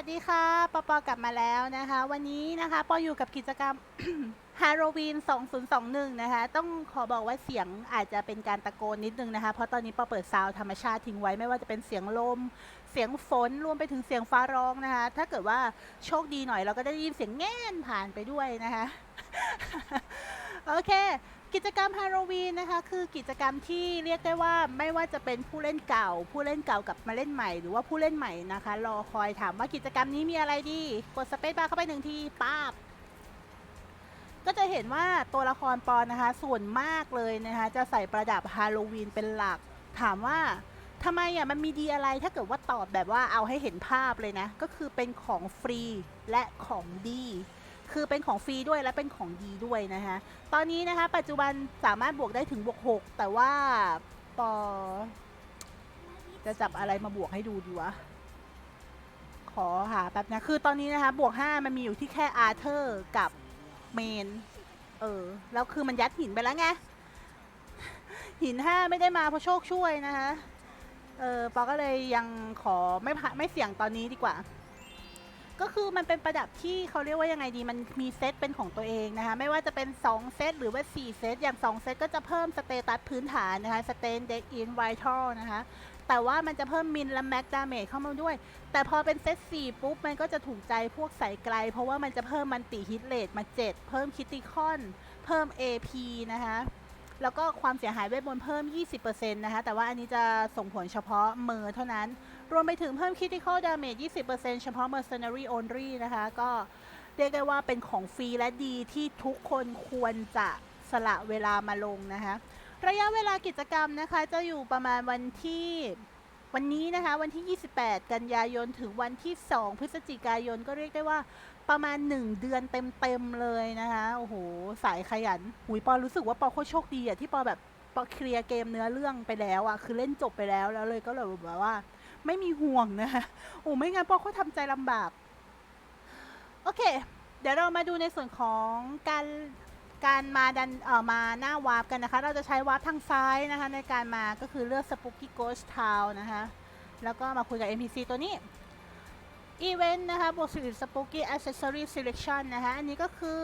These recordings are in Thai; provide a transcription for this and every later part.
วัสดีค่ะปอปอกลับมาแล้วนะคะ วันนี้นะคะปออยู่กับกิจกรรมฮาโลวีน 2021 นะคะ ต้องขอบอกว่าเสียงอาจจะเป็นการตะโกนนิดนึงนะคะ เพราะตอนนี้ปอเปิดซาวด์ธรรมชาติทิ้งไว้ไม่ว่าจะเป็นเสียงลม เสียงฝนรวมไปถึงเสียงฟ้าร้องนะคะ ถ้าเกิดว่าโชคดีหน่อยเราก็ได้ยินเสียงแง่นผ่านไปด้วยนะคะ โอเค กิจกรรมฮาโลวีนนะคะคือกิจกรรมที่เรียกได้ว่าไม่ว่าจะเป็นผู้เล่นเก่า ผู้เล่นเก่ากับมาเล่นใหม่ หรือว่าผู้เล่นใหม่นะคะ รอคอยถามว่ากิจกรรมนี้มีอะไรดี กดสเปซบาร์เข้าไปหนึ่งทีป้าบก็จะเห็นว่าตัวละครปอนนะคะ ส่วนมากเลยนะคะ จะใส่ประดับฮาโลวีนเป็นหลัก ถามว่าทำไมอะมันมีดีอะไรถ้าเกิดว่าตอบแบบว่าเอาให้เห็นภาพเลยนะ ก็คือเป็นของฟรีและของดี คือเป็นของฟรีด้วยและเป็นของดีด้วยนะคะ ตอนนี้นะคะ ปัจจุบันสามารถบวกได้ถึงบวก 6 แต่ว่าปอจะจับอะไรมาบวกให้ดูดีวะ ขอหาแป๊บนะ คือตอนนี้นะคะ บวก 5 มันมีอยู่ที่แค่อาร์เธอร์กับเมน เออ แล้วคือมันยัดหินไปแล้วไง หิน 5 ไม่ได้มาเพราะโชคช่วยนะคะ เออปอก็เลยยังขอไม่ไม่เสี่ยงตอนนี้ดีกว่า ก็คือมันเป็นประดับที่เขาเรียกว่ายังไงดีมันมีเซตเป็นของตัวเองนะคะ ไม่ว่าจะเป็น 2 เซตหรือว่า 4 เซต อย่าง 2 เซตก็จะเพิ่มสเตตัสพื้นฐานนะคะสเตนเด็กอินไวทัลนะคะ แต่ว่ามันจะเพิ่มมินและแม็กดาเมจเข้ามาด้วย แต่พอเป็นเซต 4 ปุ๊บ มันก็จะถูกใจพวกสายไกล เพราะว่ามันจะเพิ่มมันติฮิตเลทมา 7 เพิ่มคิติคอนเพิ่ม AP นะคะแล้วก็ความเสียหายเวทมนต์เพิ่ม 20%นะคะ แต่ว่าอันนี้จะส่งผลเฉพาะเมอเท่านั้น รวมไปถึงเพิ่ม critical damage 20%เฉพาะ mercenary only นะคะ ก็เรียกได้ว่าเป็นของฟรีและดีที่ทุกคนควรจะสละเวลามาลงนะคะ ระยะเวลากิจกรรมนะคะ จะอยู่ประมาณวันที่วันนี้นะคะวันที่ 28 กันยายนถึงวันที่ 2 พฤศจิกายนก็เรียกได้ว่าประมาณ 1 เดือนเต็มๆเลยนะคะโอ้โหสายขยันหุยปอรู้สึกว่าปอโคตรโชคดีอะที่ปอแบบปอเคลียร์เกมเนื้อเรื่องไปแล้วอะคือเล่นจบไปแล้วแล้วเลยก็เลยแบบว่า ไม่มีห่วงนะคะโอ้ไม่งั้นปอเขาทำใจลำบาก โอเค เดี๋ยวเรามาดูในส่วนของการการมาดันเอ่อมาหน้าวาร์ปกันนะคะ เราจะใช้วาร์ปทางซ้ายนะคะ ในการมาก็คือเลือก Spooky Ghost Town นะคะ แล้วก็มาคุยกับ NPC ตัวนี้ Event นะคะบวกสิบ Spooky Accessory Selection นะคะ อันนี้ก็คือ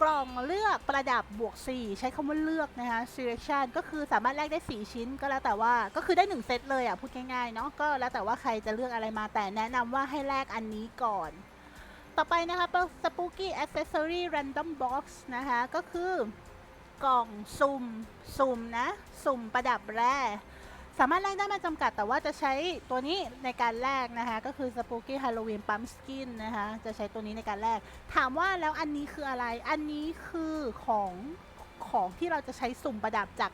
กล่องเลือกประดับบวก 4 ใช้คำว่าเลือกนะคะ selection ก็คือสามารถแลกได้ 4 ชิ้นก็แล้วแต่ว่าก็คือได้ 1 เซตเลยอะ พูดง่ายๆเนาะก็แล้วแต่ว่าใครจะเลือกอะไรมาแต่แนะนำว่าให้แลกอันนี้ก่อน ต่อไปนะคะเป็น Spooky Accessory Random Box นะคะ ก็คือกล่องสุ่มสุ่มนะ สุ่มประดับแร่ สามารถแลกได้ไมาจำกัดแต่ว่าจะใช้ตัวนี้ในการแลกนะคะ ก็คือ Spooky Halloween Pumpkin นะคะ จะใช้ตัวนี้ในการแลกถามว่าแล้วอันนี้คืออะไร อันนี้คือของของที่เราจะใช้สุ่มประดับจาก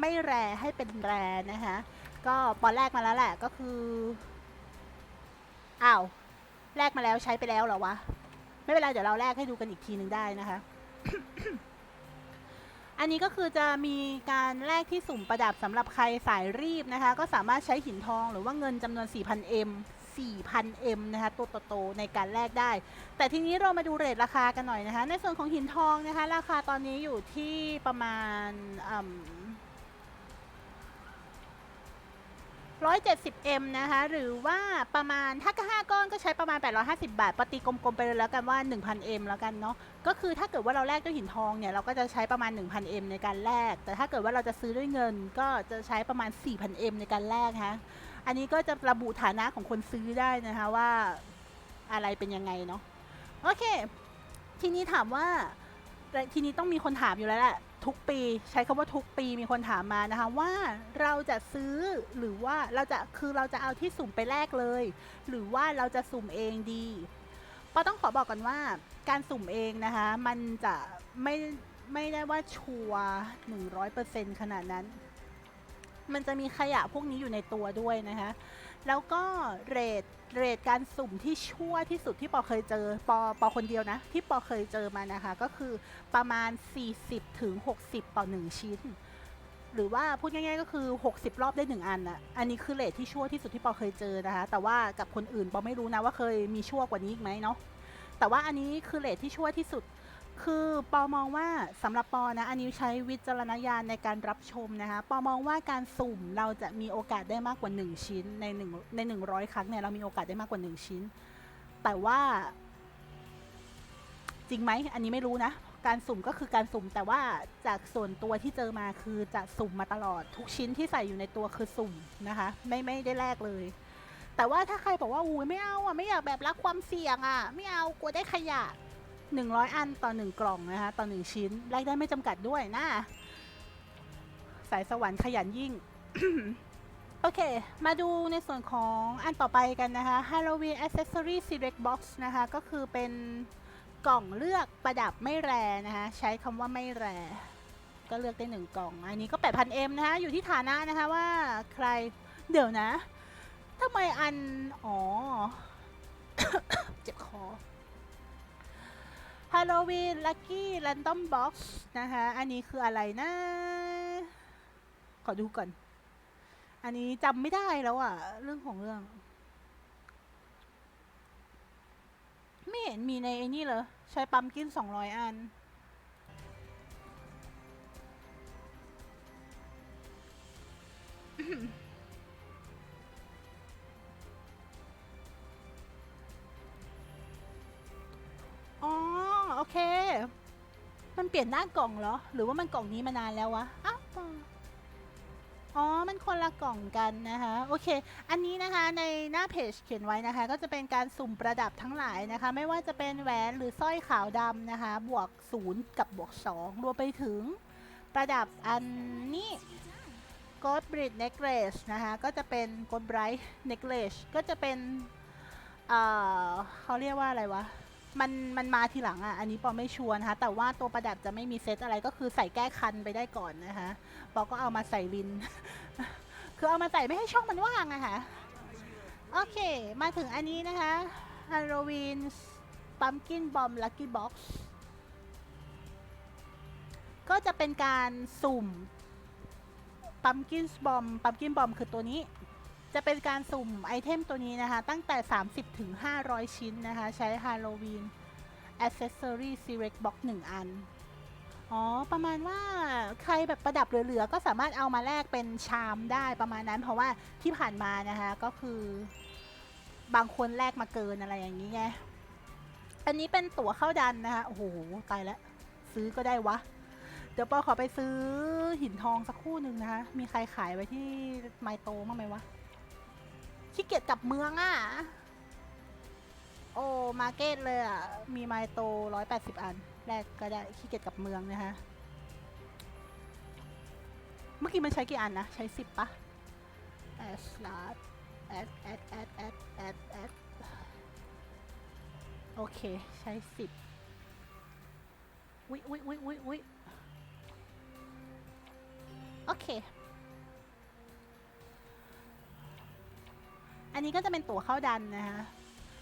ไม่แรให้เป็นแรนะคะก็ปอนแรกมาแล้วแหละก็คืออ้าวแลกมาแล้วใช้ไปแล้วเหรอวะ ไม่เป็นไรเดี๋ยวเราแลกให้ดูกันอีกทีหนึ่งได้นะคะ อันนี้ก็คือจะมีการแลกที่สุ่มประดับสำหรับใครสายรีบนะคะ ก็สามารถใช้หินทองหรือว่าเงินจำนวน 4,000M 4,000M นะคะตัวโตๆในการแลกได้ แต่ทีนี้เรามาดูเรทราคากันหน่อยนะคะ ในส่วนของหินทองนะคะ ราคาตอนนี้อยู่ที่ประมาณ 170M นะคะ หรือว่าประมาณถ้าก็5ก้อนก็ใช้ประมาณ 850 บาทปฏิกลมๆไปเลยแล้วกันว่า 1,000M แล้วกันเนาะก็คือถ้าเกิดว่าเราแลกด้วยหินทองเนี่ย เราก็จะใช้ประมาณ 1,000M ในการแลก แต่ถ้าเกิดว่าเราจะซื้อด้วยเงิน ก็จะใช้ประมาณ 4,000M ในการแลกฮะอันนี้ก็จะระบุฐานะของคนซื้อได้นะคะว่าอะไรเป็นยังไงเนาะโอเค ทีนี้ถามว่าทีนี้ต้องมีคนถามอยู่แล้วแหละ ทุกปีใช้คำว่าทุกปีมีคนถามมานะคะว่าเราจะซื้อหรือว่าเราจะคือเราจะเอาที่สุ่มไปแลกเลย หรือว่าเราจะสุ่มเองดีปอต้องขอบอกก่อนว่าการสุ่มเองนะคะ มันจะไม่ไม่ได้ว่าชัวหนึ่งร้อยเปอร์เซ็นขนาดนั้น มันจะมีขยะพวกนี้อยู่ในตัวด้วยนะคะ แล้วก็เรทเรทการสุ่มที่ชั่วที่สุดที่ปอเคยเจอปอปอคนเดียวนะ ที่ปอเคยเจอมานะคะ ก็คือประมาณ 40ถึง60 ต่อ 1 ชิ้น หรือว่าพูดง่าย ๆ ก็คือ 60 รอบได้ 1 อันอะอันนี้คือเรทที่ชั่วที่สุดที่ปอเคยเจอนะคะ แต่ว่ากับคนอื่นปอไม่รู้นะว่าเคยมีชั่วกว่านี้อีกไหมเนาะแต่ว่าอันนี้คือเรทที่ชั่วที่สุด คือปอมองว่าสำหรับปอนะอันนี้ใช้วิจารณญาณในการรับชมนะคะปอมองว่าการสุ่มเราจะมีโอกาสได้มากกว่า 1 ชิ้นใน1ใน100ครั้งเนี่ยเรามีโอกาสได้มากกว่า 1 ชิ้น แต่ว่า จริงไหมอันนี้ไม่รู้นะ การสุ่มก็คือการสุ่ม แต่ว่าจากส่วนตัวที่เจอมาคือจะสุ่มมาตลอด ทุกชิ้นที่ใส่อยู่ในตัวคือสุ่มนะคะ ไม่ไม่ได้แลกเลยแต่ว่าถ้าใครบอกว่าอุ้ยไม่เอาอะไม่อยากแบบรักความเสี่ยงอะ ไม่เอากลัวได้ขยะ 100 อันต่อ 1 กล่องนะคะต่อ 1 ชิ้นแลกได้ไม่จำกัดด้วยนะ สายสวรรค์ขยันยิ่ง โอเค มาดูในส่วนของอันต่อไปกันนะคะ Halloween Accessory Select Box นะคะ ก็คือเป็นกล่องเลือกประดับไม่แรนะคะ ใช้คำว่าไม่แรก็เลือกได้หนึ่งกล่อง อันนี้ก็ 8,000M นะคะอยู่ที่ฐานะนะคะว่าใครเดี๋ยวนะทำไมอัน อ๋อ เจ็บคอ Halloween Lucky Random Box นะคะ อันนี้คืออะไรนะ ขอดูก่อน อันนี้จำไม่ได้แล้วอะเรื่องของเรื่อง ไม่เห็นมีในไอ้นี่เลยใช้ปั๊มกินสองร้อยอันอ เปลี่ยนหน้ากล่องเหรอ หรือว่ามันกล่องนี้มานานแล้ววะอ้าวอ๋อ มันคนละกล่องกันนะคะ โอเค อันนี้นะคะในหน้าเพจเขียนไว้นะคะ ก็จะเป็นการสุ่มประดับทั้งหลายนะคะ ไม่ว่าจะเป็นแหวนหรือสร้อยขาวดำนะคะ บวก 0 กับบวก 2 รวมไปถึงประดับอันนี้ Gold Bright Necklace นะคะ ก็จะเป็น Gold Bright Necklace ก็จะเป็น เอ่อเขาเรียกว่าอะไรวะ มันมันมาทีหลังอะ อันนี้ปอไม่ชัวร์นะคะแต่ว่าตัวประดับจะไม่มีเซตอะไรก็คือใส่แก้คันไปได้ก่อนนะคะปอก็เอามาใส่ลิน คือเอามาใส่ไม่ให้ช่องมันว่างอะค่ะ โอเค มาถึงอันนี้นะคะ Halloween Pumpkin Bomb Lucky Box ก็จะเป็นการสุ่ม Pumpkin Bomb Pumpkin Bomb คือตัวนี้ จะเป็นการสุ่มไอเทมตัวนี้นะคะ ตั้งแต่ 30 ถึง 500 ชิ้นนะคะ ใช้ Halloween Accessory Select Box 1 อัน อ๋อ ประมาณว่าใครแบบประดับเหลือๆ ก็สามารถเอามาแลกเป็นชามได้ประมาณนั้น เพราะว่าที่ผ่านมานะคะ ก็คือบางคนแลกมาเกินอะไรอย่างนี้ไง อันนี้เป็นตั๋วเข้าดันนะคะ โอ้โห ตายแล้ว ซื้อก็ได้วะ เดี๋ยวปอขอไปซื้อหินทองสักคู่หนึ่งนะคะ มีใครขายไว้ที่ไมโตบ้งไหมวะ ขี้เกียจกลับเมืองอะ่ะ โอ้มาเก็ตเลยอะ่ะ มีไมโตร้อยแปดสิบอัน แรกก็ได้ขี้เกียจกลับเมืองนะคะ เมื่อกี้มันใช้กี่อันนะ ใช้สิบปะแอดสลาดแอดแอดแอดแอดแอดแอดโอเค ใช้สิบวิวิวิวิวิโอเค อันนี้ก็จะเป็นตั๋วเข้าดันนะคะ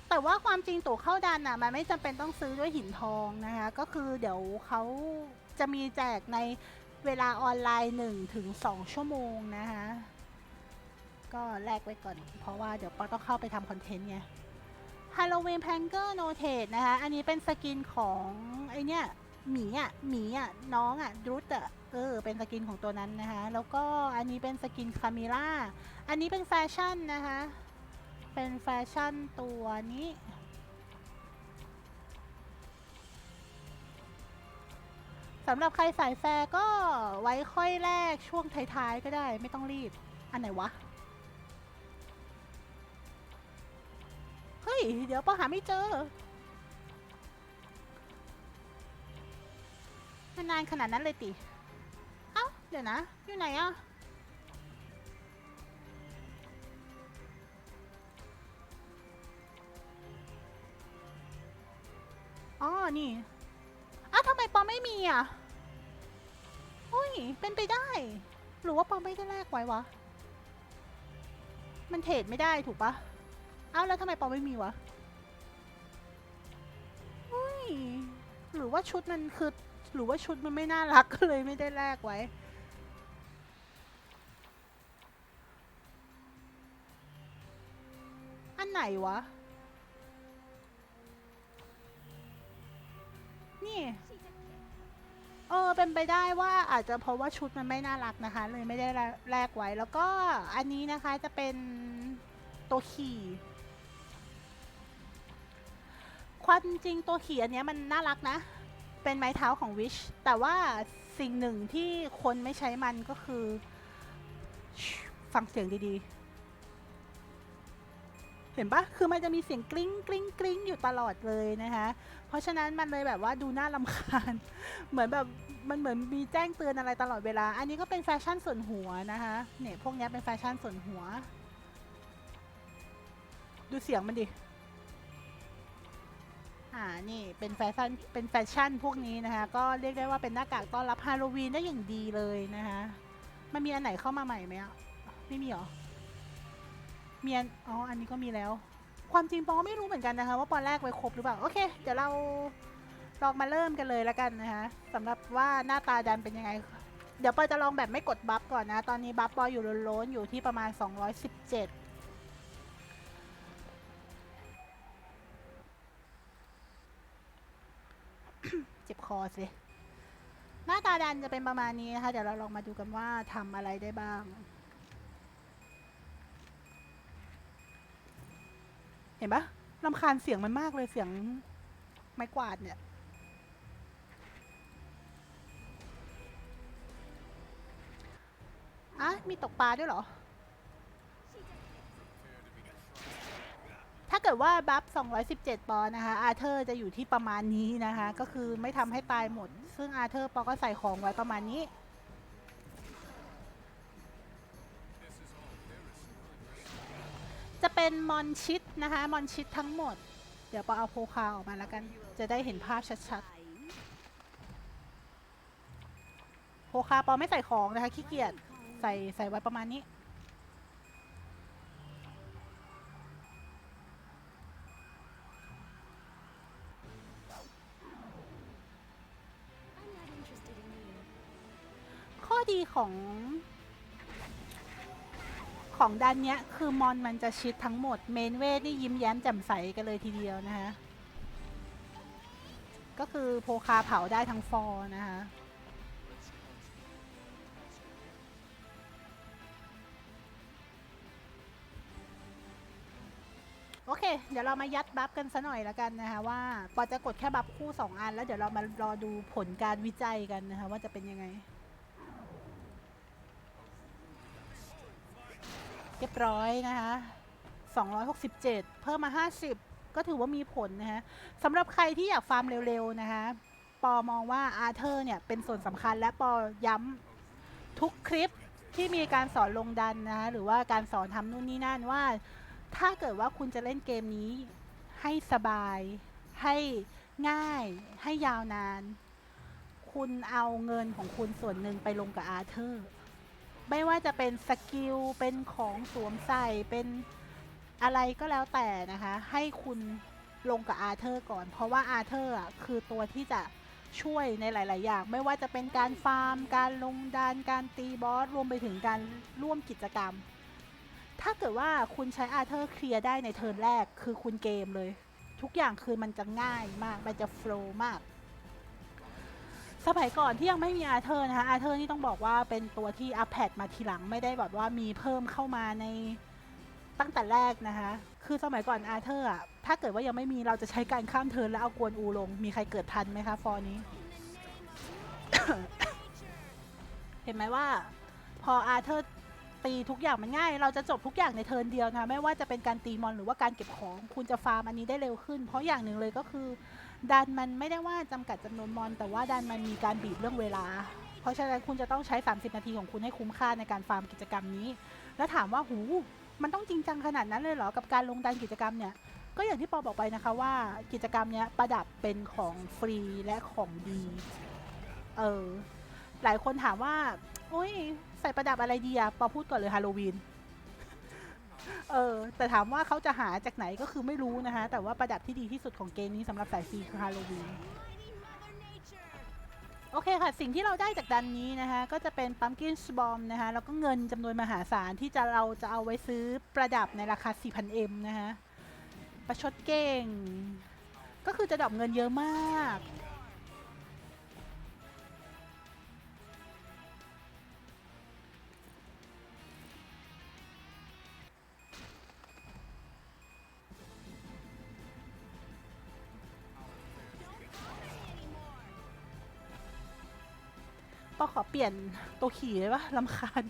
แต่ว่าความจริงตั๋วเข้าดันอะมันไม่จำเป็นต้องซื้อด้วยหินทองนะคะก็คือเดี๋ยวเขาจะมีแจกในเวลาออนไลน์1ถึง2ชั่วโมงนะคะก็แลกไว้ก่อน เพราะว่าเดี๋ยวปอต้องเข้าไปทำคอนเทนต์ไง Halloween Panger Notate นะคะ อันนี้เป็นสกินของไอเนี้ยหมีอะหมีอะน้องอะดรุตอะเออเป็นสกินของตัวนั้นนะคะ แล้วก็อันนี้เป็นสกินคามิล่าอันนี้เป็นแฟชั่นนะคะ เป็นแฟชั่นตัวนี้ สำหรับใครสายแฟก็ไว้ค่อยแรกช่วงท้ายๆก็ได้ไม่ต้องรีบ อันไหนวะ เฮ้ย เดี๋ยวปอหาไม่เจอนานขนาดนั้นเลยติ เอ้า เดี๋ยวนะ อยู่ไหนอะ อ๋อ นี่อ้าวทำไมปอไม่มีอะอุ้ย เป็นไปได้ หรือว่าปอไม่ได้แลกไว้วะ มันเทรดไม่ได้ถูกปะอ้าวแล้วทำไมปอไม่มีวะอุ้ย หรือว่าชุดมันคือ หรือว่าชุดมันไม่น่ารักก็เลยไม่ได้แลกไว้อันไหนวะ นี่ เออ เป็นไปได้ว่าอาจจะเพราะว่าชุดมันไม่น่ารักนะคะ เลยไม่ได้แลกไว้ แล้วก็อันนี้นะคะจะเป็นตัวขี่ความจริงตัวขี่อันนี้มันน่ารักนะ เป็นไม้เท้าของวิช แต่ว่าสิ่งหนึ่งที่คนไม่ใช้มันก็คือ ฟังเสียงดีๆ เห็นปะคือมันจะมีเสียงกริ๊งกริ๊งกริ๊งอยู่ตลอดเลยนะคะ เพราะฉะนั้นมันเลยแบบว่าดูน่าลำคาญ เหมือนแบบมันเหมือนมีแจ้งเตือนอะไรตลอดเวลา อันนี้ก็เป็นแฟชั่นส่วนหัวนะคะ เนี่ยพวกนี้เป็นแฟชั่นส่วนหัว ดูเสียงมันดิ อ่า นี่เป็นแฟชั่น เป็นแฟชั่นพวกนี้นะคะ ก็เรียกได้ว่าเป็นหน้ากากต้อนรับฮาโลวีนได้อย่างดีเลยนะคะ มันมีอันไหนเข้ามาใหม่ไหมอะ ไม่มีหรอ มีอันอ๋อ อันนี้ก็มีแล้ว ความจริงปอไม่รู้เหมือนกันนะคะ ว่าปอนแรกไว้ครบหรือเปล่า โอเค เดี๋ยวเราลองมาเริ่มกันเลยแล้วกันนะคะสำหรับว่าหน้าตาดันเป็นยังไง เดี๋ยวปอจะลองแบบไม่กดบัฟก่อนนะ ตอนนี้บัฟปออยู่ล้นๆอยู่ที่ประมาณ 217เจ็บคอสิ หน้าตาดันจะเป็นประมาณนี้นะคะ เดี๋ยวเราลองมาดูกันว่าทำอะไรได้บ้าง เห็นปะลำคาญเสียงมันมากเลยเสียงไม้กวาดเนี่ย อะ มีตกปลาด้วยเหรอ ถ้าเกิดว่าบัฟ 217 ปอนด์นะคะ อาเธอร์จะอยู่ที่ประมาณนี้นะคะ ก็คือไม่ทำให้ตายหมด ซึ่งอาเธอร์ปอก็ใส่ของไว้ประมาณนี้ จะเป็นมอนชิดนะคะมอนชิดทั้งหมด เดี๋ยวปอเอาโพคาออกมาแล้วกัน จะได้เห็นภาพชัดๆโพคาปอไม่ใส่ของนะคะขี้เกียจใส่ใส่ไว้ประมาณนี้ข้อดีของ ของดันเนี้ยคือมอนมันจะชิดทั้งหมดเมนเวทนี่ยิ้มแย้มแจ่มใสกันเลยทีเดียวนะคะ ก็คือโพคาเผาได้ทั้งฟอร์นะคะโอเค เดี๋ยวเรามายัดบัฟกันซะหน่อยละกันนะคะว่าปอจะกดแค่บัฟคู่ 2 อัน แล้วเดี๋ยวเรามารอดูผลการวิจัยกันนะคะว่าจะเป็นยังไง เรียบร้อยนะคะ267 เพิ่มมา 50 ก็ถือว่ามีผลนะคะสำหรับใครที่อยากฟาร์มเร็วๆนะคะปอมองว่าอาเธอร์เนี่ยเป็นส่วนสำคัญและปอย้ำทุกคลิปที่มีการสอนลงดันนะคะหรือว่าการสอนทำนู่นนี่นั่นว่า ถ้าเกิดว่าคุณจะเล่นเกมนี้ให้สบาย ให้ง่าย ให้ยาวนาน คุณเอาเงินของคุณส่วนหนึ่งไปลงกับอาเธอร์ ไม่ว่าจะเป็นสกิล เป็นของสวมใส่ เป็นอะไรก็แล้วแต่นะคะ ให้คุณลงกับอาเธอร์ก่อน เพราะว่าอาเธอร์อะคือตัวที่จะช่วยในหลาย ๆ อย่าง ไม่ว่าจะเป็นการฟาร์ม การลงดันการตีบอส รวมไปถึงการร่วมกิจกรรม ถ้าเกิดว่าคุณใช้อาเธอร์เคลียร์ได้ในเทิร์นแรก คือคุณเกมเลย ทุกอย่างคือมันจะง่ายมาก มันจะโฟล์มาก สมัยก่อนที่ยังไม่มีอาเธอร์นะคะอาเธอร์นี่ต้องบอกว่าเป็นตัวที่อัปแพดมาทีหลังไม่ได้แบบว่ามีเพิ่มเข้ามาในตั้งแต่แรกนะคะ คือสมัยก่อนอาเธอร์อะถ้าเกิดว่ายังไม่มีเราจะใช้การข้ามเทิร์นแล้วเอากวนอูลง มีใครเกิดทันไหมคะฟอร์นี้ เห็นไหมว่า พออาเธอร์ตีทุกอย่างมันง่าย เราจะจบทุกอย่างในเทิร์นเดียวนะไม่ว่าจะเป็นการตีมอนหรือว่าการเก็บของ คุณจะฟาร์มอันนี้ได้เร็วขึ้น เพราะอย่างหนึ่งเลยก็คือ ดันมันไม่ได้ว่าจำกัดจำนวนมอน แต่ว่าดันมันมีการบีบเรื่องเวลา เพราะฉะนั้นคุณจะต้องใช้ 30 นาทีของคุณให้คุ้มค่าในการฟาร์มกิจกรรมนี้ แล้วถามว่าหูมันต้องจริงจังขนาดนั้นเลยเหรอกับการลงดันกิจกรรมเนี่ยก็อย่างที่ปอบอกไปนะคะว่ากิจกรรมเนี้ยประดับเป็นของฟรีและของดีเออหลายคนถามว่าโอ้ยใส่ประดับอะไรดีอะปอพูดก่อนเลยฮาโลวีน เออแต่ถามว่าเขาจะหาจากไหนก็คือไม่รู้นะคะ แต่ว่าประดับที่ดีที่สุดของเกมนี้สำหรับสายฟรีคือฮาโลวีนโอเคค่ะ สิ่งที่เราได้จากดันนี้นะคะ ก็จะเป็นปั๊มกินสบอมนะคะ แล้วก็เงินจำนวนมหาศาลที่จะเราจะเอาไว้ซื้อประดับในราคา 4,000M นะคะ ประชดเก่ง ก็คือจะดรอปเงินเยอะมาก ปอขอเปลี่ยนตัวขี่เลยปะลำคาญ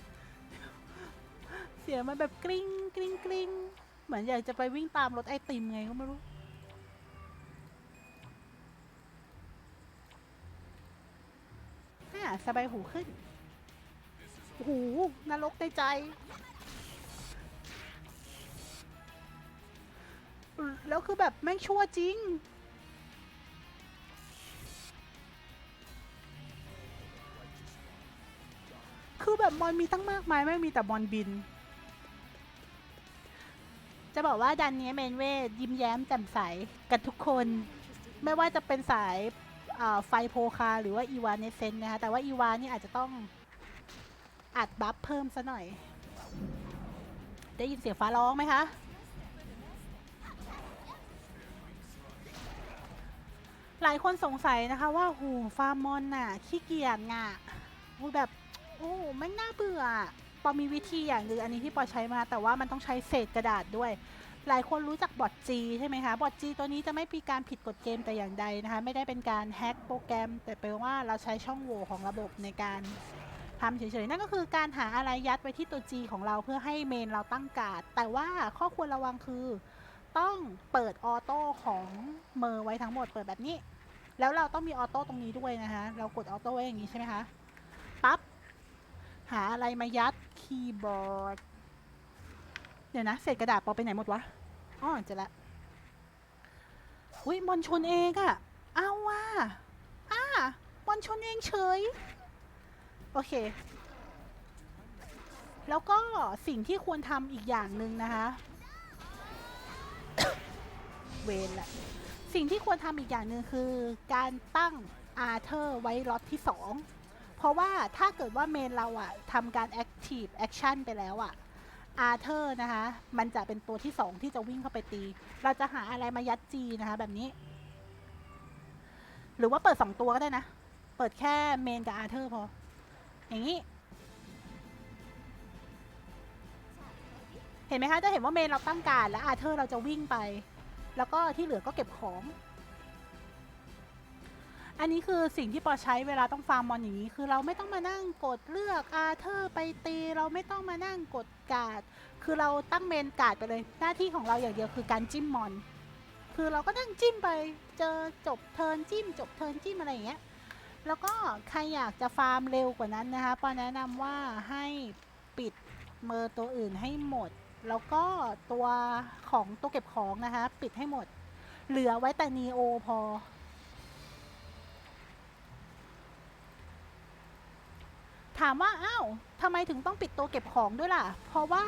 เสียงมันแบบกริ๊งกริ๊งกริ๊งเหมือนอยากจะไปวิ่งตามรถไอติมไงก็ไม่รู้ อ่าสบายหูขึ้นโอ้โหนรกในใจ แล้วคือแบบแม่งชั่วจริง บอนมีตั้งมากมายไม่มีแต่มอนบิน จะบอกว่าดันนี้เมนเวทยิ้มแย้มแจ่มใสกันทุกคน ไม่ว่าจะเป็นสายาไฟโพคา หรือว่าอีวานเนเซนนะคะแต่ว่าอีวานนี่อาจจะต้องอัดบัฟเพิ่มซะหน่อย ได้ยินเสียงฟ้าร้องไหมคะหลายคนสงสัยนะคะว่าโหฟาร์มอนน่ะขี้เกียจง่ะแบบ โอ้ไม่น่าเบื่อปอมีวิธีอย่างหนึ่งอันนี้ที่ปอใช้มา แต่ว่ามันต้องใช้เศษกระดาษด้วย หลายคนรู้จักบอทจีใช่ไหมคะบอทจีตัวนี้จะไม่มีการผิดกฎเกมแต่อย่างใดนะคะ ไม่ได้เป็นการแฮ็กโปรแกรม แต่เป็นว่าเราใช้ช่องโหว่ของระบบในการทำเฉยๆนั่นก็คือการหาอะไรยัดไว้ที่ตัว G ของเราเพื่อให้เมนเราตั้งการ์ดแต่ว่าข้อควรระวังคือ ต้องเปิดออโต้ของเมอร์ไว้ทั้งหมดเปิดแบบนี้ แล้วเราต้องมีออโต้ตรงนี้ด้วยนะคะเรากดออโต้ไว้อย่างนี้ใช่ไหมคะ หาอะไรมายัดคีย์บอร์ด เดี๋ยวนะเศษกระดาษปอไปไหนหมดวะอ๋อเจอละ อุ้ยมอนชนเองอะเอาว่ะอ่ามอนชนเองเฉย โอเค แล้วก็สิ่งที่ควรทำอีกอย่างหนึ่งนะคะเวนแหละสิ่งที่ควรทำอีกอย่างหนึ่งคือ การตั้งอาร์เธอร์ไว้ล็อตที่2 เพราะว่าถ้าเกิดว่าเมนเราอะทำการ Active Action ไปแล้วอะอาร์เธอร์นะคะ มันจะเป็นตัวที่ 2 ที่จะวิ่งเข้าไปตี เราจะหาอะไรมายัดจีนะคะ แบบนี้ หรือว่าเปิด 2 ตัวก็ได้นะ เปิดแค่เมนกับอาร์เธอร์พอ อย่างนี้ เห็นไหมคะ จะเห็นว่าเมนเราตั้งการ และอาร์เธอร์เราจะวิ่งไป แล้วก็ที่เหลือก็เก็บของ อันนี้คือสิ่งที่ปอใช้เวลาต้องฟาร์มมอนอย่างนี้ คือเราไม่ต้องมานั่งกดเลือกอาเธอร์ไปตี เราไม่ต้องมานั่งกดการ์ดคือเราตั้งเมนการ์ดไปเลย หน้าที่ของเราอย่างเดียวคือการจิ้มมอน คือเราก็นั่งจิ้มไป เจอจบเทิร์นจิ้ม จบเทิร์นจิ้มอะไรอย่างเงี้ย แล้วก็ใครอยากจะฟาร์มเร็วกว่านั้นนะคะปอแนะนำว่าให้ปิดเมอร์ตัวอื่นให้หมด แล้วก็ตัวของตัวเก็บของนะคะ ปิดให้หมด เหลือไว้แต่นีโอพอ ถามว่าอ้าวทำไมถึงต้องปิดตัวเก็บของด้วยล่ะ เพราะว่า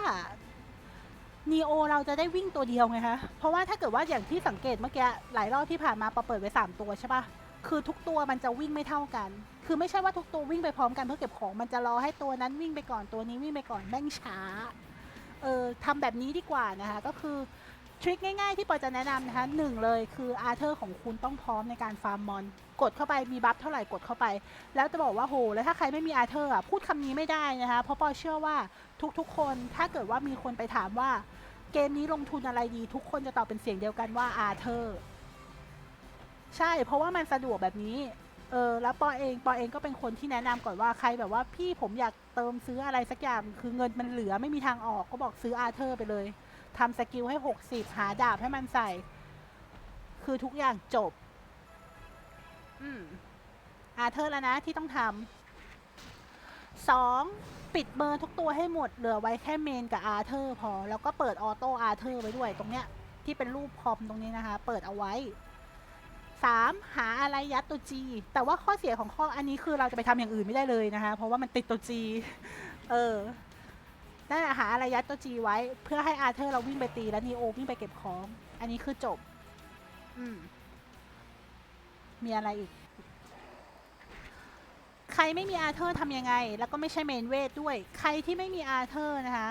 นีโอเราจะได้วิ่งตัวเดียวไงคะ เพราะว่าถ้าเกิดว่าอย่างที่สังเกตเมื่อกี้หลายรอบที่ผ่านมาปอเปิดไว้ 3 ตัวใช่ปะคือทุกตัวมันจะวิ่งไม่เท่ากัน คือไม่ใช่ว่าทุกตัววิ่งไปพร้อมกันเพื่อเก็บของ มันจะรอให้ตัวนั้นวิ่งไปก่อนตัวนี้วิ่งไปก่อนแม่งช้า เออทำแบบนี้ดีกว่านะคะ ก็คือทริคง่ายๆที่ปอจะแนะนำนะคะหนึ่งเลยคืออาร์เธอร์ของคุณต้องพร้อมในการฟาร์มมอน กดเข้าไปมีบัฟเท่าไหร่กดเข้าไป แล้วจะบอกว่าโหแล้วถ้าใครไม่มีอาร์เธอร์พูดคำนี้ไม่ได้นะคะเพราะปอเชื่อว่าทุกๆ คนถ้าเกิดว่ามีคนไปถามว่า เกมนี้ลงทุนอะไรดีทุกคนจะตอบเป็นเสียงเดียวกันว่าอาร์เธอร์ใช่ เพราะว่ามันสะดวกแบบนี้เออแล้วปอเองปอเองก็เป็นคนที่แนะนำก่อนว่าใครแบบว่าพี่ผมอยากเติมซื้ออะไรสักอย่างคือเงินมันเหลือไม่มีทางออกก็บอกซื้ออาร์เธอร์ไปเลยทำสกิลให้ 60 หาดาบให้มันใส่ คือทุกอย่างจบ อืมอาร์เธอร์แล้วนะที่ต้องทำสองปิดเบอร์ทุกตัวให้หมดเหลือไว้แค่เมนกับอาร์เธอร์พอ แล้วก็เปิดออโต้อาร์เธอร์ไว้ด้วยตรงเนี้ย ที่เป็นรูปคอมตรงนี้นะคะ เปิดเอาไว้สามหาอะไรยัดตัว G แต่ว่าข้อเสียของข้ออันนี้คือเราจะไปทำอย่างอื่นไม่ได้เลยนะคะ เพราะว่ามันติดตัว G เออนั่นแหละหาอะไรยัดตัว G ไว้ เพื่อให้อาร์เธอร์เราวิ่งไปตีแล้วนีโอวิ่งไปเก็บของ อันนี้คือจบ อืม มีอะไรอีก ใครไม่มีอาร์เธอร์ทำยังไง แล้วก็ไม่ใช่เมนเวทด้วย ใครที่ไม่มีอาร์เธอร์นะคะ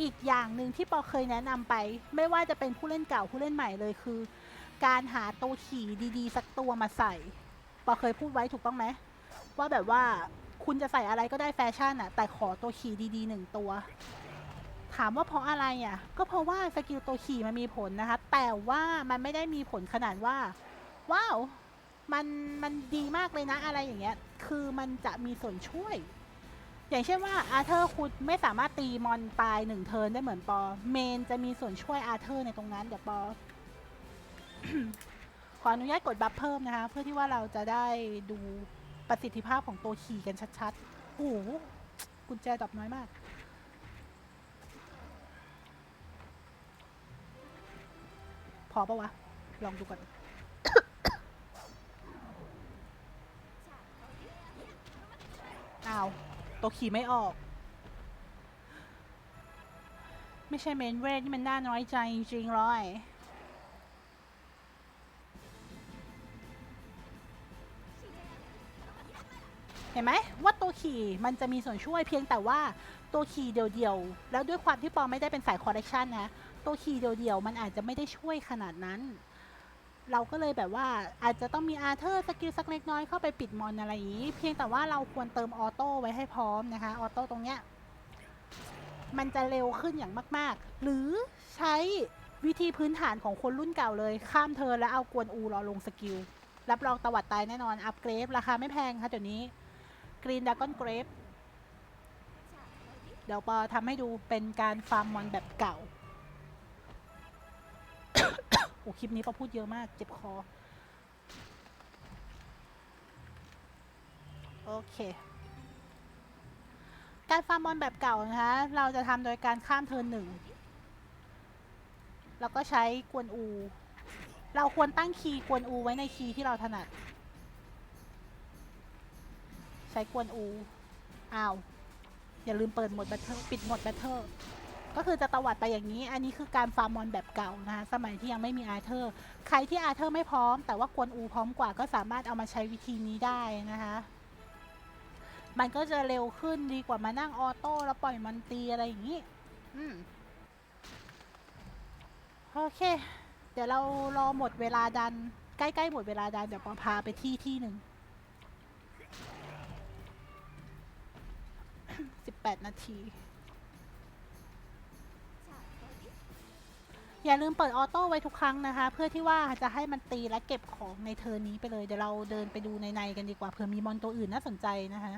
อีกอย่างหนึ่งที่ปอเคยแนะนำไป ไม่ว่าจะเป็นผู้เล่นเก่าผู้เล่นใหม่เลยคือ การหาตัวขี่ดีๆ สักตัวมาใส่ ปอเคยพูดไว้ถูกต้องไหม ว่าแบบว่าคุณจะใส่อะไรก็ได้แฟชั่นอะแต่ขอตัวขี่ดีๆหนึ่งตัวถามว่าเพราะอะไรอะก็เพราะว่าสกิลตัวขี่มันมีผลนะคะ แต่ว่ามันไม่ได้มีผลขนาดว่า ว้าว มัน มันดีมากเลยนะอะไรอย่างเงี้ย คือมันจะมีส่วนช่วย อย่างเช่นว่าอาเธอร์คุณไม่สามารถตีมอนตายหนึ่งเทิร์นได้เหมือนปอ เมนจะมีส่วนช่วยอาเธอร์ในตรงนั้น เดี๋ยวปอ ขออนุญาตกดบัฟเพิ่มนะคะ เพื่อที่ว่าเราจะได้ดูประสิทธิภาพของตัวขี่กันชัดๆ โอ้โหกุญแจดอกน้อยมากพอปะวะ ลองดูก่อน อ้าว ตัวขี่ไม่ออก ไม่ใช่เมนเวทนี่มันน่าน้อยใจจริงๆเลยเห็นไหมว่าตัวขี่มันจะมีส่วนช่วยเพียงแต่ว่าตัวขี่เดียวๆ แล้วด้วยความที่ปอไม่ได้เป็นสายคอร์เรคชันนะ ตัวขี่เดียวๆ มันอาจจะไม่ได้ช่วยขนาดนั้น เราก็เลยแบบว่าอาจจะต้องมีอาเธอร์สกิลสักเล็กน้อยเข้าไปปิดมอนอะไรอย่างนี้ เพียงแต่ว่าเราควรเติมออโต้ไว้ให้พร้อมนะคะ ออโต้ตรงเนี้ยมันจะเร็วขึ้นอย่างมาก ๆ หรือใช้วิธีพื้นฐานของคนรุ่นเก่าเลย ข้ามเธอแล้วเอากวนอูรอลงสกิล รับรองตวัดตายแน่นอน อัพเกรฟ ราคาไม่แพงค่ะเดี๋ยวนี้กรีนดากอนเกรฟ เดี๋ยวปอทำให้ดูเป็นการฟาร์มมอนแบบเก่า อ้คลิปนี้ปอพูดเยอะมาก เจ็บคอ โอเค การฟาร์มมอนแบบเก่านะคะ เราจะทำโดยการข้ามเทิร์นหนึ่ง แล้วก็ใช้กวนอู เราควรตั้งคีย์กวนอูไว้ในคีย์ที่เราถนัด ใช้กวนอู อ้าว อย่าลืมเปิดหมดแบทเทิลปิดหมดแบทเทิล ก็คือจะตวัดไปอย่างนี้ อันนี้คือการฟาร์มมอนแบบเก่านะคะสมัยที่ยังไม่มีอาเธอร์ ใครที่อาเธอร์ไม่พร้อม แต่ว่ากวนอูพร้อมกว่าก็สามารถเอามาใช้วิธีนี้ได้นะคะมันก็จะเร็วขึ้นดีกว่ามานั่งออโต้แล้วปล่อยมันตีอะไรอย่างนี้ อืม โอเค เดี๋ยวเรารอหมดเวลาดัน ใกล้ๆหมดเวลาดัน เดี๋ยวปอพาไปที่ที่หนึ่ง สิบแปดนาที อย่าลืมเปิดออโต้ไว้ทุกครั้งนะคะ เพื่อที่ว่าจะให้มันตีและเก็บของในเทอร์นี้ไปเลย เดี๋ยวเราเดินไปดูในในกันดีกว่าเผื่อมีมอนตัวอื่นน่าสนใจนะคะ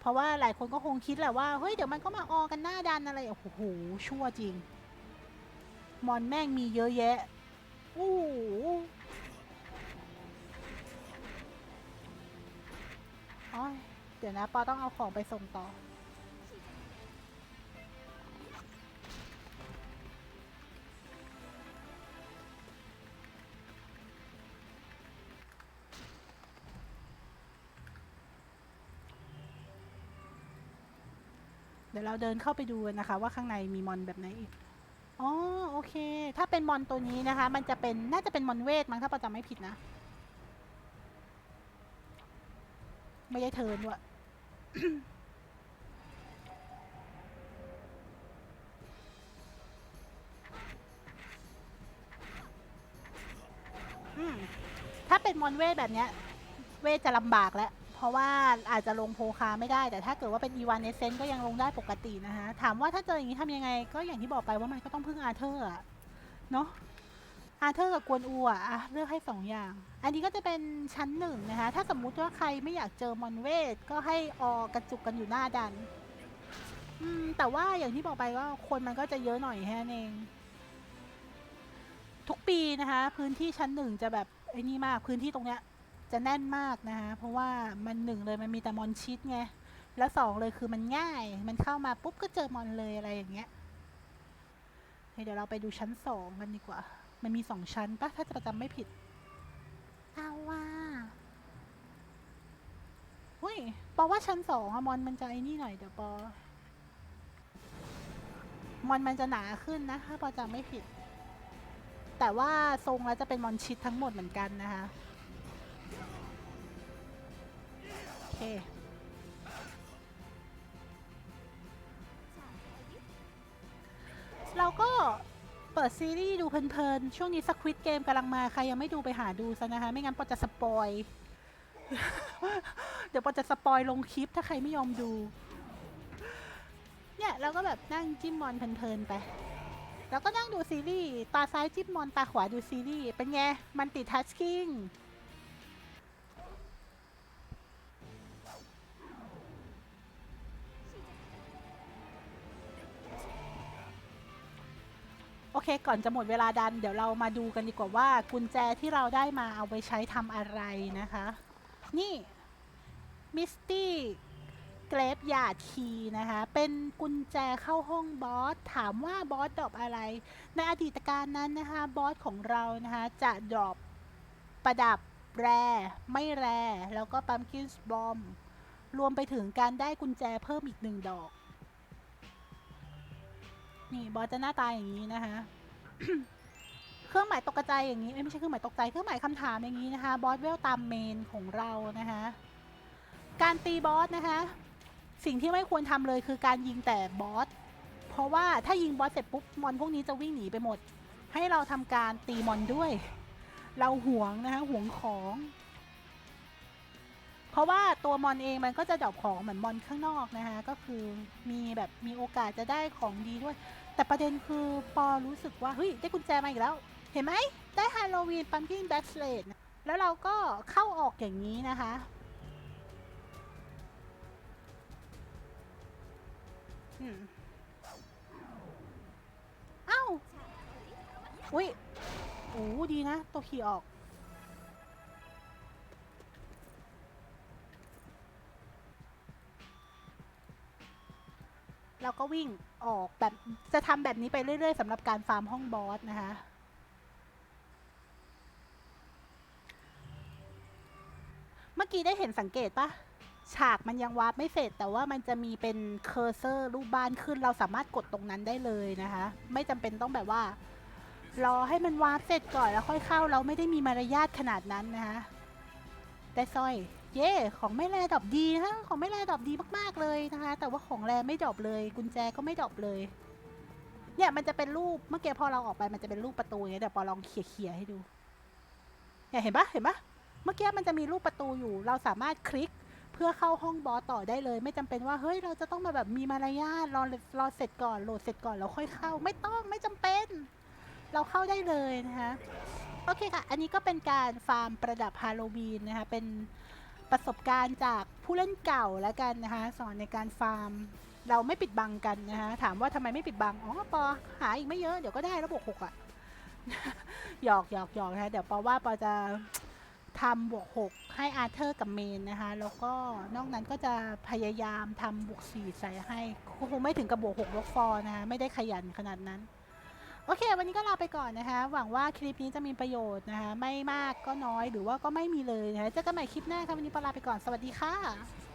เพราะว่าหลายคนก็คงคิดแหละว่าเฮ้ยเดี๋ยวมันก็มาออกันหน้าดันอะไรโอ้โหชั่วจริง มอนแม่งมีเยอะแยะอู้หูโอ้ยเดี๋ยวนะปอต้องเอาของไปส่งต่อ ดี๋ยวเราเดินเข้าไปดูนะคะ ว่าข้างในมีมอนแบบไหนอีกอ๋อโอเค ถ้าเป็นมอนตัวนี้นะคะ มันจะเป็นน่าจะเป็นมอนเวทมั้งถ้าประจำไม่ผิดนะ ไม่ได้เทิร์นด้วยถ้าเป็นมอนเวทแบบเนี้ย เวทจะลำบากแล้ว เพราะว่าอาจจะลงโพคาไม่ได้ แต่ถ้าเกิดว่าเป็นอีวานเนเซนก็ยังลงได้ปกตินะคะ ถามว่าถ้าเจออย่างนี้ทำยังไง ก็อย่างที่บอกไปว่ามันก็ต้องพึ่งอาเธอร์เนาะอาเธอร์กับกวนอูอะอะเลือกให้สองอย่าง อันนี้ก็จะเป็นชั้นหนึ่งนะคะ ถ้าสมมุติว่าใครไม่อยากเจอมอนเวทก็ให้ออกระจุกกันอยู่หน้าดัน อืม แต่ว่าอย่างที่บอกไปว่าคนมันก็จะเยอะหน่อยแค่นั้นเอง ทุกปีนะคะ พื้นที่ชั้นหนึ่งจะแบบไอ้นี่มากพื้นที่ตรงเนี้ย จะแน่นมากนะคะเพราะว่ามันหนึ่งเลยมันมีแต่มอนชิดไงแล้วสองเลยคือมันง่าย มันเข้ามาปุ๊บก็เจอมอนเลยอะไรอย่างเงี้ยเดี๋ยวเราไปดูชั้นสองกันดีกว่า มันมีสองชั้นปะถ้าจะจำไม่ผิดเอาว่าเฮ้ยปอว่าชั้นสองอะมอนมันจะไอ้นี่หน่อยเดี๋ยวปอมอนมันจะหนาขึ้นนะถ้าปอจำไม่ผิด แต่ว่าทรงแล้วจะเป็นมอนชิดทั้งหมดเหมือนกันนะคะ เค เราก็เปิดซีรีส์ดูเพลินๆ ช่วงนี้สควิตเกมกำลังมา ใครยังไม่ดูไปหาดูซะนะคะ ไม่งั้นปอจะสปอย เดี๋ยวปอจะสปอยลงคลิปถ้าใครไม่ยอมดู เนี่ย เราก็แบบนั่งจิ้มมอนเพลินๆไปแล้วก็นั่งดูซีรีส์ ตาซ้ายจิ้มมอน ตาขวาดูซีรีส์ เป็นไง มันติดทัชกิ้ง เคก่อนจะหมดเวลาดัน เดี๋ยวเรามาดูกันดีกว่าว่ากุญแจที่เราได้มาเอาไปใช้ทำอะไรนะคะ นี่มิสตี้เกรฟยาดคีนะคะ เป็นกุญแจเข้าห้องบอส ถามว่าบอสดรอปอะไร ในอดีตการนั้นนะคะ บอสของเรานะคะ จะดรอปประดับแร่ไม่แร่แล้วก็ปั๊มคินส์บอม รวมไปถึงการได้กุญแจเพิ่มอีกหนึ่งดอก นี่บอสจะหน้าตาอย่างนี้นะคะ เครื่องหมายตกใจอย่างนี้ไม่ใช่เครื่องหมายตกใจเครื่องหมายคำถามอย่างนี้นะคะบอสเวลตามเมนของเรานะคะการตีบอสนะคะสิ่งที่ไม่ควรทำเลยคือการยิงแต่บอสเพราะว่าถ้ายิงบอสเสร็จปุ๊บมอนพวกนี้จะวิ่งหนีไปหมด ให้เราทำการตีมอนด้วย เราหวงนะคะหวงของ เพราะว่าตัวมอนเองมันก็จะดรอปของเหมือนมอนข้างนอกนะคะก็คือมีแบบมีโอกาสจะได้ของดีด้วย แต่ประเด็นคือปอรู้สึกว่า เฮ้ย ได้กุญแจมาอีกแล้ว เห็นไหม ได้ฮาโลวีนปัมกิ้งแบ็กสเลดแล้วเราก็เข้าออกอย่างนี้นะคะอืมเอ้า อุ้ยโอ้ดีนะ ตัวขี่ออก ก็วิ่งออกแบบจะทำแบบนี้ไปเรื่อย ๆสำหรับการฟาร์มห้องบอสนะคะเมื่อกี้ได้เห็นสังเกตปะฉากมันยังวาร์ปไม่เสร็จ แต่ว่ามันจะมีเป็นเคอร์เซอร์รูปบ้านขึ้น เราสามารถกดตรงนั้นได้เลยนะคะ ไม่จำเป็นต้องแบบว่า รอให้มันวาร์ปเสร็จก่อนแล้วค่อยเข้า เราไม่ได้มีมารยาทขนาดนั้นนะคะได้สร้อย เย่ของไม่แลดรอปดีนะคะของไม่แลดรอปดีมากๆเลยนะคะ แต่ว่าของแรไม่ดรอปเลย กุญแจก็ไม่ดรอปเลย เนี่ยมันจะเป็นรูปเมื่อกี้พอเราออกไปมันจะเป็นรูปประตูอย่างเงี้ยเดี๋ยวปอลองเขี่ยๆให้ดูเนี่ยเห็นปะเห็นปะเมื่อกี้มันจะมีรูปประตูอยู่ เราสามารถคลิกเพื่อเข้าห้องบอสต่อได้เลย ไม่จำเป็นว่าเฮ้ยเราจะต้องมาแบบมีมารยาทรอรอเสร็จก่อนโหลดเสร็จก่อนแล้วค่อยเข้า ไม่ต้องไม่จำเป็น เราเข้าได้เลยนะคะโอเคค่ะ อันนี้ก็เป็นการฟาร์มประดับฮาโลวีนนะคะเป็น ประสบการณ์จากผู้เล่นเก่าแล้วกันนะคะ สอนในการฟาร์ม เราไม่ปิดบังกันนะคะถามว่าทำไมไม่ปิดบังอ๋อปอหาอีกไม่เยอะเดี๋ยวก็ได้แล้วบหกอะหยอกหยอกหยอกนะคะเดี๋ยวปอว่าปอจะทำบวกหกให้อาร์เธอร์กับเมนนะคะ แล้วก็นอกนั้นก็จะพยายามทำบวกสี่ใส่ให้คงไม่ถึงกับบวกหกลกฟอนะคะไม่ได้ขยันขนาดนั้น โอเค วันนี้ก็ลาไปก่อนนะคะ หวังว่าคลิปนี้จะมีประโยชน์นะคะ ไม่มากก็น้อยหรือว่าก็ไม่มีเลยนะคะเจอกันใหม่คลิปหน้าค่ะวันนี้ปลาไปก่อนสวัสดีค่ะ